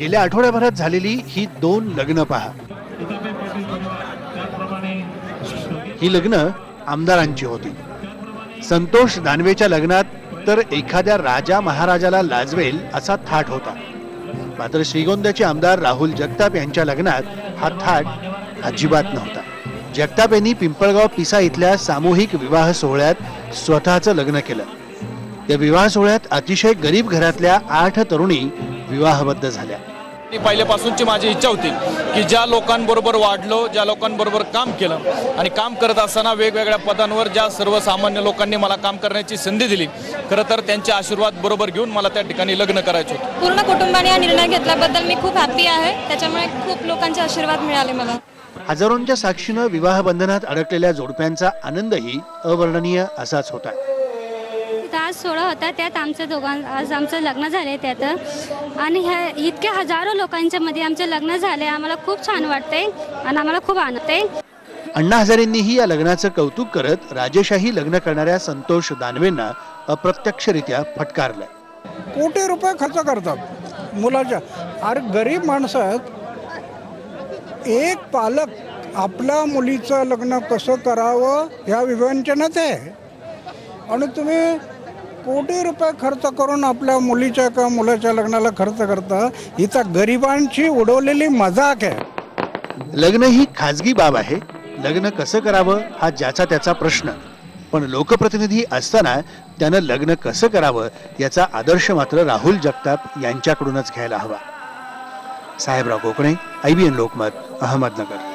गेल्या आठवड्याभरात झालेली ही दोन लग्न पहा. ही लग्न आमदारांची होती. संतोष दानवेच्या लग्नात तर एखाद्या राजा महाराजाला लाजवेल असा थाट होता. मात्र श्रीगोंद्याचे आमदार राहुल जगताप यांच्या लग्नात हा थाट अजिबात नव्हता. जगताप यांनी पिंपळगाव पिसा इथल्या सामूहिक विवाह सोहळ्यात स्वतःचं लग्न केलं. या विवाह सोहळ्यात अतिशय गरीब घरातल्या आठ तरुणी विवाहबद्ध झाल्या. ती पहिल्यापासूनची माझी इच्छा होती की ज्या लोकांबरोबर वाढलो ज्या लोकांबरोबर काम केलं आणि काम करत असताना वेगवेगळ्या पदांवर ज्या सर्वसामान्य लोकांनी मला काम करण्याची संधी दिली खरं तर त्यांचे आशीर्वाद बरोबर घेऊन मला त्या ठिकाणी लग्न करायचं होतं. पूर्ण कुटुंबाने हा निर्णय घेतल्याबद्दल मी खूप हॅपी आहे. त्याच्यामुळे खूप लोकांचे आशीर्वाद मिळाले मला. हजारोंच्या साक्षीनं विवाह बंधनात अडकलेल्या जोडप्यांचा आनंदही अवर्णनीय असाच होता इथं आज सोहळा होता त्यात आमचं दोघां आज आमचं लग्न झाले त्यात. आणि ह्या इतक्या हजारो लोकांच्या मध्ये आमचं लग्न झाले आम्हाला खूप छान वाटतंय आणि आम्हाला खूप आनंद आहे. अण्णा हजारेंनीही या लग्नाचं कौतुक करत राजेशाही लग्न करणाऱ्या संतोष दानवेंना अप्रत्यक्षरित्या फटकारलंय. कोटी रुपये खर्च करतात मुलाच्या. अरे गरीब माणसं आहेत एक पालक आपल्या मुलीचं लग्न कसं करावं ह्या विवंचनाच आहे. आणि तुम्ही कोटी रुपये खर्च करून आपल्या मुलीच्या किंवा मुलाच्या लग्नाला खर्च करता हिचा गरिबांची उडवलेली मजाक आहे. लग्न ही खाजगी बाब आहे. लग्न कसं करावं हा ज्याचा त्याचा प्रश्न. पण लोकप्रतिनिधी असताना त्यानं लग्न कसं करावं याचा आदर्श मात्र राहुल जगताप यांच्याकडूनच घ्यायला हवा. साहेबराव कोकणे एन लोकमत अहमदनगर.